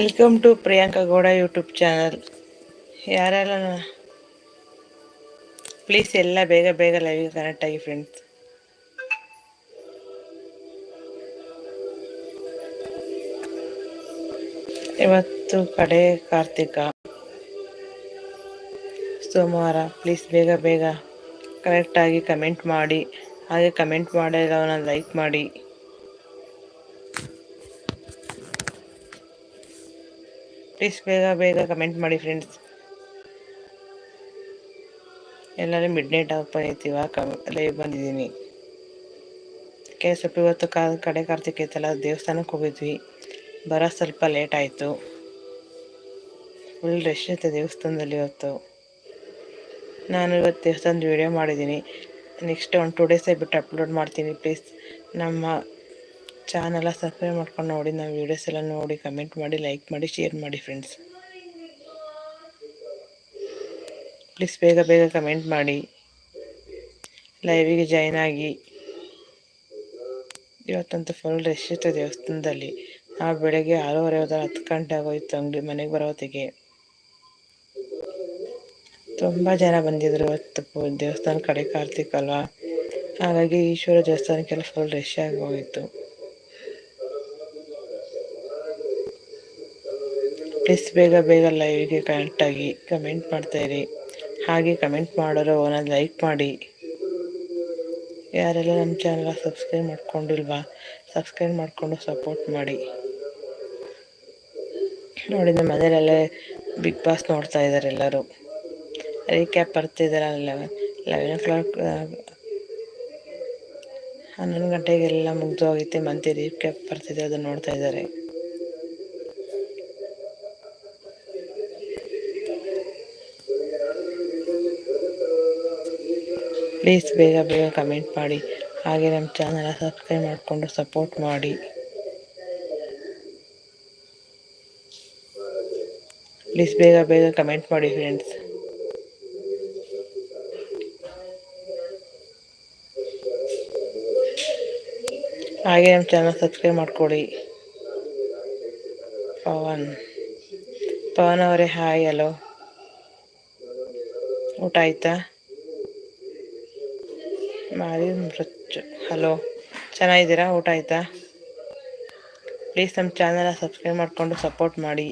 Welcome to Priyanka Gowda YouTube channel ಯಾರೆಲ್ಲ please ಎಲ್ಲ ಬೇಗ ಬೇಗ ಲೈವ್ ಕನೆಕ್ಟ್ ಆಗಿ ಫ್ರೆಂಡ್ಸ್ ಇವತ್ತು ಕಡೆ ಕಾರ್ತಿಕ. ಸೋಮವಾರ ಪ್ಲೀಸ್ ಬೇಗ ಬೇಗ ಕರೆಕ್ಟಾಗಿ ಕಮೆಂಟ್ ಮಾಡಿ. ಹಾಗೆ ಕಮೆಂಟ್ ಮಾಡಿರೋನ ಲೈಕ್ ಮಾಡಿ. ಪ್ಲೀಸ್ ಬೇಗ ಬೇಗ ಕಮೆಂಟ್ ಮಾಡಿ ಫ್ರೆಂಡ್ಸ್ ಎಲ್ಲರೂ ಮಿಡ್ ನೈಟ್ ಕಮ್ ಲೈವ್ ಬಂದಿದ್ದೀನಿ. ಕೆ ಸ್ವಲ್ಪ ಇವತ್ತು ಕಾ, ಕಡೆ ಕಾರ್ತಿಕ್ ಇತ್ತಲ್ಲ, ದೇವಸ್ಥಾನಕ್ಕೆ ಹೋಗಿದ್ವಿ. ಬರೋ ಸ್ವಲ್ಪ ಲೇಟ್ ಆಯಿತು. ಫುಲ್ ರಶ್ ಇತ್ತು ದೇವಸ್ಥಾನದಲ್ಲಿ ಇವತ್ತು. ನಾನು ಇವತ್ತು ದೇವಸ್ಥಾನದ ವೀಡಿಯೋ ಮಾಡಿದ್ದೀನಿ. ನೆಕ್ಸ್ಟ್ ಒಂದು ಟೂ ಡೇಸ್ ಬಿಟ್ಟು ಅಪ್ಲೋಡ್ ಮಾಡ್ತೀನಿ ಪ್ಲೀಸ್ ನಮ್ಮ ಚಾನೆಲ್ಲ ಸಬ್ಸ್ಕ್ರೈಬ್ ಮಾಡ್ಕೊಂಡು ನೋಡಿ, ನಾವು ವೀಡಿಯೋಸ್ ಎಲ್ಲ ನೋಡಿ ಕಮೆಂಟ್ ಮಾಡಿ ಲೈಕ್ ಮಾಡಿ ಶೇರ್ ಮಾಡಿ ಫ್ರೆಂಡ್ಸ್ ಪ್ಲೀಸ್ ಬೇಗ ಬೇಗ ಕಮೆಂಟ್ ಮಾಡಿ. ಲೈವಿಗೆ ಜಾಯ್ನ್ ಆಗಿ. ಇವತ್ತಂತೂ ಫುಲ್ ರಶ್ ಇತ್ತು ದೇವಸ್ಥಾನದಲ್ಲಿ. ನಾವು ಬೆಳಗ್ಗೆ ಆರೂವರೆ ಹೋದ್ರೆ ಹತ್ತು ಗಂಟೆ ಆಗೋಯ್ತು, ಅಂಗಡಿ ಮನೆಗೆ ಬರೋತ್ತಿಗೆ ತುಂಬ ಜನ ಬಂದಿದ್ರು ಇವತ್ತು ದೇವಸ್ಥಾನ ಕಡೆ ಕಾರ್ತಿಕ್ ಅಲ್ವಾ? ಹಾಗಾಗಿ ಈಶ್ವರ ದೇವಸ್ಥಾನಕ್ಕೆಲ್ಲ ಫುಲ್ ರಶ್ ಆಗಿ ಹೋಗಿತ್ತು ಪ್ಲೀಸ್ ಬೇಗ ಬೇಗ ಲೈವ್ಗೆ ಕನೆಕ್ಟಾಗಿ ಕಮೆಂಟ್ ಮಾಡ್ತಾಯಿರಿ. ಹಾಗೆ ಕಮೆಂಟ್ ಮಾಡೋರು ಒಂದೊಂದು ಲೈಕ್ ಮಾಡಿ. ಯಾರೆಲ್ಲ ನಮ್ಮ ಚಾನಲ್ ಸಬ್ಸ್ಕ್ರೈಬ್ ಮಾಡ್ಕೊಂಡಿಲ್ವಾ ಸಬ್ಸ್ಕ್ರೈಬ್ ಮಾಡಿಕೊಂಡು ಸಪೋರ್ಟ್ ಮಾಡಿ. ನೋಡಿ, ನಮ್ಮ ಮನೆಯಲ್ಲೇ ಬಿಗ್ ಬಾಸ್ ನೋಡ್ತಾ ಇದ್ದಾರೆ ಎಲ್ಲರೂ. ರೀಕ್ಯಾಪ್ ಬರ್ತಿದ್ದಾರೆ ಲೆವೆನ್ ಲೆವೆನ್ ಓ ಕ್ಲಾಕ್ ಹನ್ನೊಂದು ಗಂಟೆಗೆಲ್ಲ ಮುಗ್ದು ಹೋಗಿತ್ತೆ ರೀಪ್ ರೀಕ್ಯಾಪ್ ಬರ್ತಿದೆ ಅದನ್ನು ನೋಡ್ತಾ ಇದ್ದಾರೆ ಪ್ಲೀಸ್ ಬೇಗ ಬೇಗ ಕಮೆಂಟ್ ಮಾಡಿ. ಹಾಗೆ ನಮ್ಮ ಚಾನಲ್ ಸಬ್ಸ್ಕ್ರೈಬ್ ಮಾಡಿಕೊಂಡು ಸಪೋರ್ಟ್ ಮಾಡಿ. ಪ್ಲೀಸ್ ಬೇಗ ಬೇಗ ಕಮೆಂಟ್ ಮಾಡಿ ಫ್ರೆಂಡ್ಸ್ ಹಾಗೆ ನಮ್ಮ ಚಾನಲ್ ಸಬ್ಸ್ಕ್ರೈಬ್ ಮಾಡ್ಕೊಳ್ಳಿ. ಪವನ್. ಪವನ್ ಅವರೇ, ಹಾಯ್ ಹಲೋ ಊಟ ಆಯ್ತಾ? ಮಾರಿ ಮೃಚ್ಚು ಹಲೋ ಚೆನ್ನಾಗಿದ್ದೀರಾ? ಊಟ ಆಯಿತಾ? ಪ್ಲೀಸ್ ನಮ್ಮ ಚಾನಲ ಸಬ್ಸ್ಕ್ರೈಬ್ ಮಾಡಿಕೊಂಡು ಸಪೋರ್ಟ್ ಮಾಡಿ.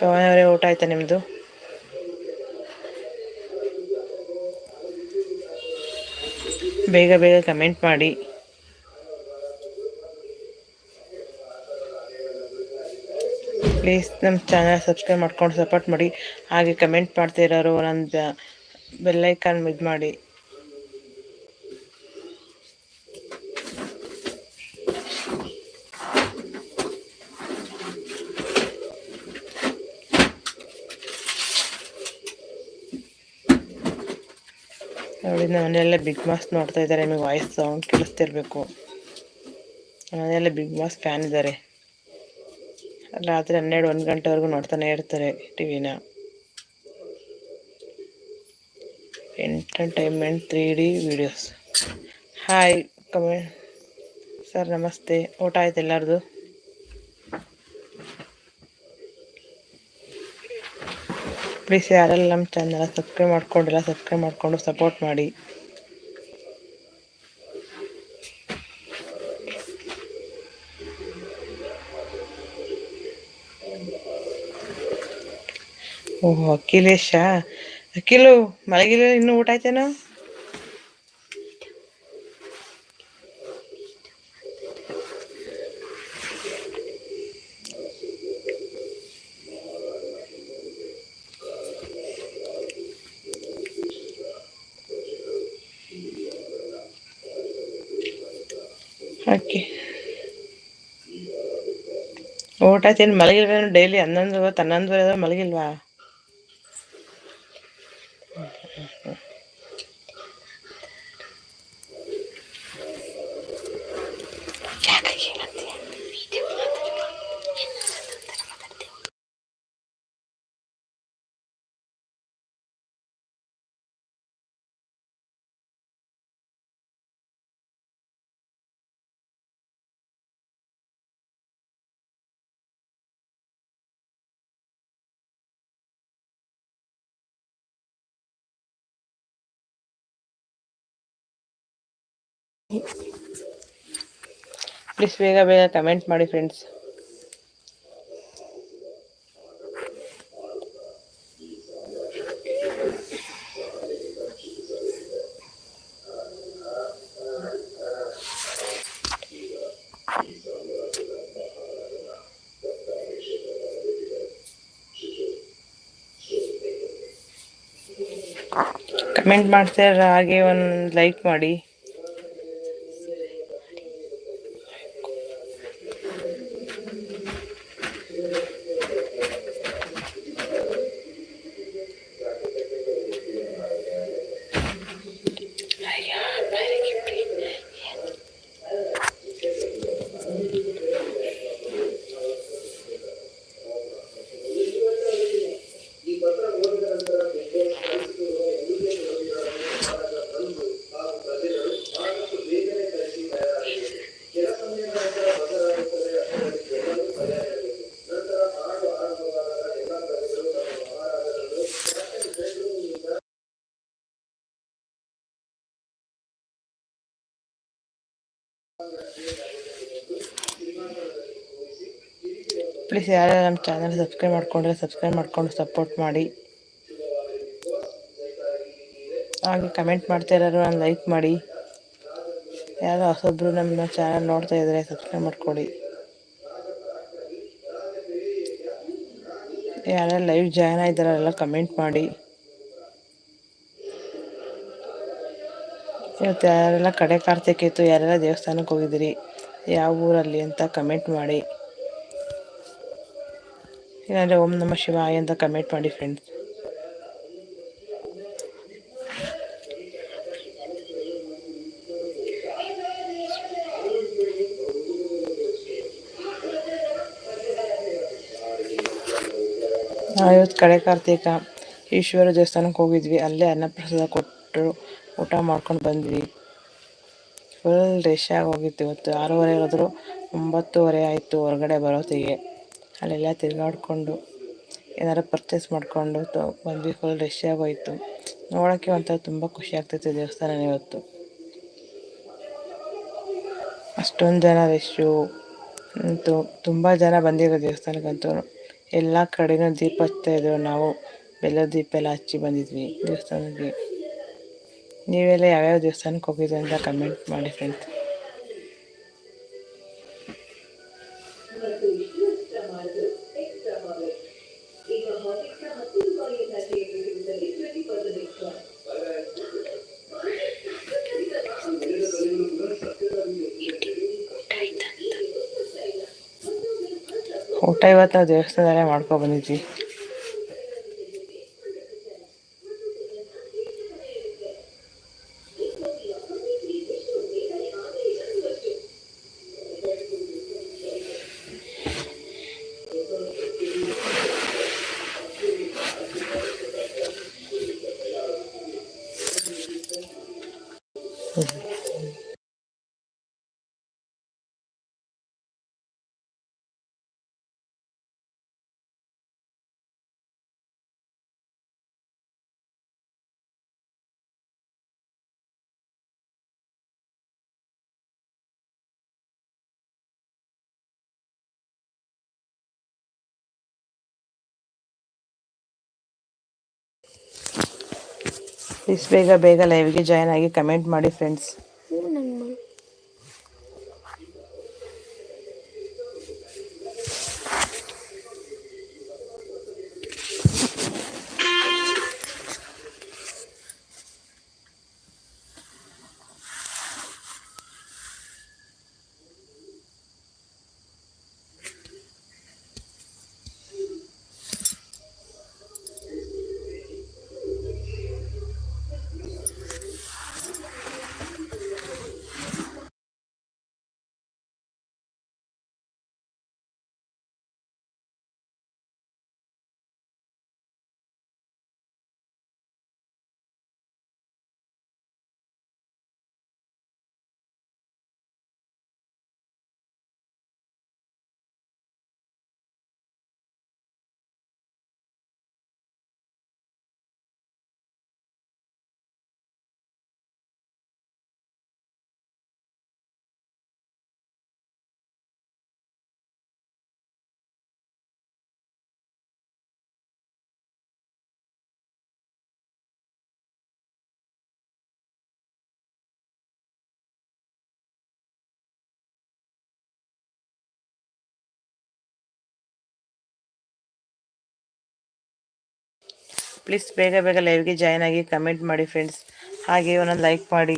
ಪವನ್ ಅವರೇ, ಊಟ ಆಯ್ತಾ ನಿಮ್ಮದು ಬೇಗ ಬೇಗ ಕಮೆಂಟ್ ಮಾಡಿ. ಪ್ಲೀಸ್ ನಮ್ಮ ಚಾನಲ್ ಸಬ್ಸ್ಕ್ರೈಬ್ ಮಾಡ್ಕೊಂಡು ಸಪೋರ್ಟ್ ಮಾಡಿ. ಹಾಗೆ ಕಮೆಂಟ್ ಮಾಡ್ತಿರೋರು ನನ್ನ ಬೆಲ್ಲೈಕಾನ್ ಇದು ಮಾಡಿ. ನೋಡಿ ಮನೆಯಲ್ಲೇ ಬಿಗ್ ಬಾಸ್ ನೋಡ್ತಾ ಇದ್ದಾರೆ. ನಿಮಗೆ ವಾಯ್ಸ್ ಸೌಂಡ್ ಕೇಳಿಸ್ತಿರ್ಬೇಕು. ಮನೆಯಲ್ಲೇ ಬಿಗ್ ಬಾಸ್ ಫ್ಯಾನ್ ಇದ್ದಾರೆ. ರಾತ್ರಿ ಹನ್ನೆರಡು, ಒಂದು ಗಂಟೆವರೆಗೂ ನೋಡ್ತಾನೆ ಇರ್ತಾರೆ ಟಿವಿನ. Entertainment three D videos hi comment sir ನಮಸ್ತೆ. ಊಟ ಆಯ್ತು ಎಲ್ಲರದು? ಪ್ಲೀಸ್ ಯಾರೆಲ್ಲ ನಮ್ಮ ಚಾನಲ್ ಸಬ್ಸ್ಕ್ರೈಬ್ ಮಾಡ್ಕೊಂಡಿಲ್ಲ ಸಬ್ಸ್ಕ್ರೈಬ್ ಮಾಡಿಕೊಂಡು ಸಪೋರ್ಟ್ ಮಾಡಿ. ಓಹ್, ಅಖಿಲೇಶ. ಅಖಿಲು, ಮಲಗಿಲ್ಲ, ಇನ್ನೂ ಊಟ ಆಯ್ತೇನೋ ಓಕೆ. ಊಟ ಆಯ್ತೇನು ಮಲಗಿಲ್ವೇನು ಡೈಲಿ ಹನ್ನೊಂದು ಹನ್ನೊಂದುವರೆ ಮಲಗಿಲ್ವಾ? ಯಾಕಾಗೇನಂತೆ ವಿಡಿಯೋ ಮಾತಾಡುವ ಮಾತಾಡ್ತೇವೆ Thank you. ಪ್ಲೀಸ್ ಬೇಗ ಬೇಗ ಕಮೆಂಟ್ ಮಾಡಿ ಫ್ರೆಂಡ್ಸ್ ಕಮೆಂಟ್ ಮಾಡ್ತಾ ಹಾಗೆ ಒಂದು ಲೈಕ್ ಮಾಡಿ. ಪ್ಲೀಸ್ ಯಾರು ನಮ್ಮ ಚಾನಲ್ ಸಬ್ಸ್ಕ್ರೈಬ್ ಮಾಡ್ಕೊಂಡ್ರೆ ಸಬ್ಸ್ಕ್ರೈಬ್ ಮಾಡ್ಕೊಂಡು ಸಪೋರ್ಟ್ ಮಾಡಿ. ಹಾಗೆ ಕಮೆಂಟ್ ಮಾಡ್ತಾ ಇರೋರು ನಾನು ಲೈಕ್ ಮಾಡಿ. ಯಾರೋ ಹೊಸೊಬ್ರು ನಮ್ಮ ಚಾನಲ್ ನೋಡ್ತಾ ಇದ್ದಾರೆ ಸಬ್ಸ್ಕ್ರೈಬ್ ಮಾಡ್ಕೊಳ್ಳಿ. ಯಾರೆಲ್ಲ ಲೈವ್ ಜಾಯ್ನ್ ಆಗಿದ್ದಾರಲ್ಲ ಕಮೆಂಟ್ ಮಾಡಿ. ಇವತ್ತು ಯಾರೆಲ್ಲ ಕಡೆ ಕಾರ್ತಿಕ್ ಇತ್ತು, ಯಾರೆಲ್ಲ ದೇವಸ್ಥಾನಕ್ಕೆ ಹೋಗಿದ್ದೀರಿ ಯಾವ ಊರಲ್ಲಿ ಅಂತ ಕಮೆಂಟ್ ಮಾಡಿ. ಇಲ್ಲಾಂದರೆ ಓಂ ನಮ ಶಿವಾಯ ಅಂತ ಕಮೆಂಟ್ ಮಾಡಿ ಫ್ರೆಂಡ್ಸ್ ಇವತ್ತು ಕಡೆ ಕಾರ್ತಿಕ ಈಶ್ವರ ದೇವಸ್ಥಾನಕ್ಕೆ ಹೋಗಿದ್ವಿ. ಅಲ್ಲೇ ಅನ್ನಪ್ರಸಾದ ಕೊಟ್ಟರು. ಊಟ ಮಾಡ್ಕೊಂಡು ಬಂದ್ವಿ. ಫುಲ್ ರೆಶ್ ಆಗಿ ಹೋಗಿತ್ತು ಇವತ್ತು. ಆರೂವರೆ ಆದರೂ ಒಂಬತ್ತುವರೆ ಆಯಿತು ಹೊರಗಡೆ ಬರೋತ್ತಿಗೆ. ಅಲ್ಲೆಲ್ಲ ತಿರುಗಾಡ್ಕೊಂಡು ಏನಾರು ಪರ್ಚೇಸ್ ಮಾಡಿಕೊಂಡು ಬಂದ್ವಿ ಫುಲ್ ರಶ್ ಆಗೋಯಿತು ನೋಡೋಕ್ಕೆ ಒಂಥರ ತುಂಬ ಖುಷಿ ಆಗ್ತೈತೆ ದೇವಸ್ಥಾನ ಇವತ್ತು. ಅಷ್ಟೊಂದು ಜನ ರಶ್ಶು ಅಂತೂ ತುಂಬ ಜನ ಬಂದಿರೋ ದೇವಸ್ಥಾನಕ್ಕಂತೂ. ಎಲ್ಲ ಕಡೆನೂ ದೀಪ ಹಚ್ತಾ ಇದ್ರು ನಾವು. ಬೆಲ್ಲದ ದೀಪ ಎಲ್ಲ ಹಚ್ಚಿ ಬಂದಿದ್ವಿ ದೇವಸ್ಥಾನಕ್ಕೆ. ನೀವೆಲ್ಲ ಯಾವ್ಯಾವ ದೇವಸ್ಥಾನಕ್ಕೆ ಹೋಗಿದ್ರಿ ಅಂತ ಕಮೆಂಟ್ ಮಾಡಿ ಫ್ರೆಂಡ್ಸ್ ಊಟ ಇವತ್ತು ದೇವಸ್ಥಾನದಲ್ಲೇ ಮಾಡ್ಕೊ ಬಂದಿದ್ವಿ. ಪ್ಲೀಸ್ ಬೇಗ ಬೇಗ ಲೈವ್ಗೆ ಜಾಯ್ನ್ ಆಗಿ ಕಮೆಂಟ್ ಮಾಡಿ ಫ್ರೆಂಡ್ಸ್ ಪ್ಲೀಸ್ ಬೇಗ ಬೇಗ ಲೈವ್ಗೆ ಜಾಯ್ನ್ ಆಗಿ ಕಮೆಂಟ್ ಮಾಡಿ ಫ್ರೆಂಡ್ಸ್ ಹಾಗೆ ಒಂದೊಂದು ಲೈಕ್ ಮಾಡಿ.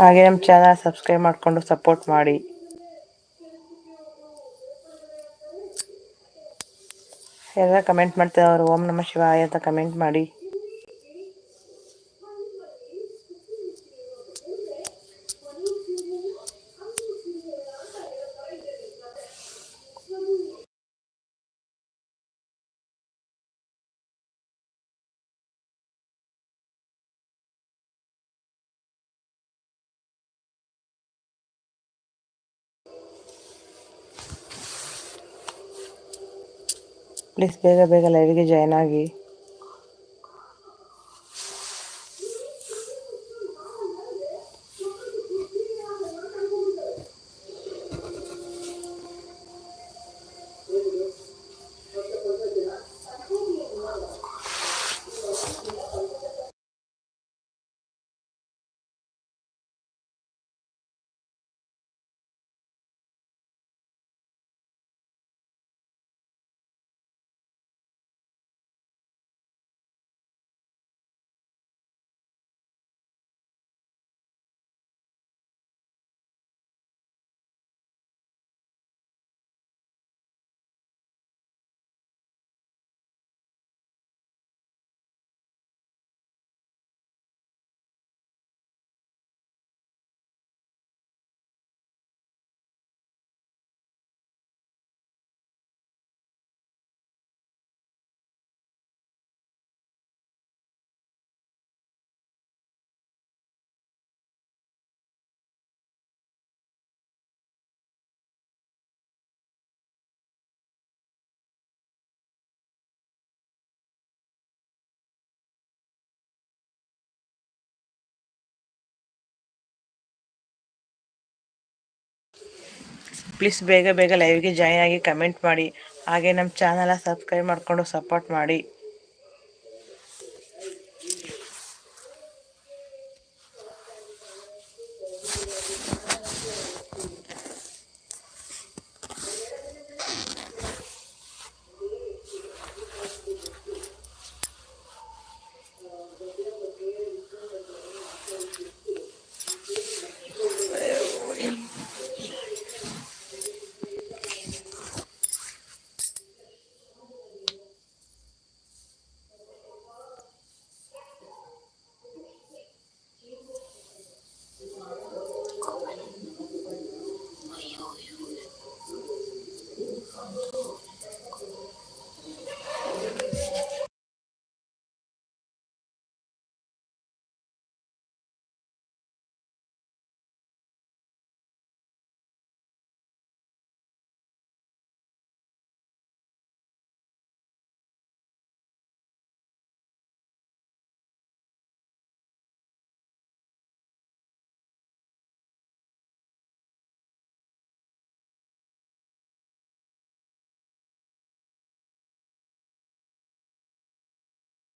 ಹಾಗೆ ನಮ್ಮ ಚಾನಲ್ ಸಬ್ಸ್ಕ್ರೈಬ್ ಮಾಡಿಕೊಂಡು ಸಪೋರ್ಟ್ ಮಾಡಿ. ಎಲ್ಲ ಕಮೆಂಟ್ ಮಾಡ್ತಿದ್ದವರು ಓಂ ನಮ ಶಿವಾಯ ಅಂತ ಕಮೆಂಟ್ ಮಾಡಿ. ಪ್ಲೀಸ್ ಬೇಗ ಬೇಗ ಲೈವ್ಗೆ ಜಾಯ್ನ್ ಆಗಿ ಪ್ಲೀಸ್ ಬೇಗ ಬೇಗ ಲೈವ್ಗೆ ಜಾಯಿನ್ ಆಗಿ ಕಮೆಂಟ್ ಮಾಡಿ. ಹಾಗೆ ನಮ್ಮ ಚಾನಲ ಸಬ್ಸ್ಕ್ರೈಬ್ ಮಾಡಿಕೊಂಡು ಸಪೋರ್ಟ್ ಮಾಡಿ.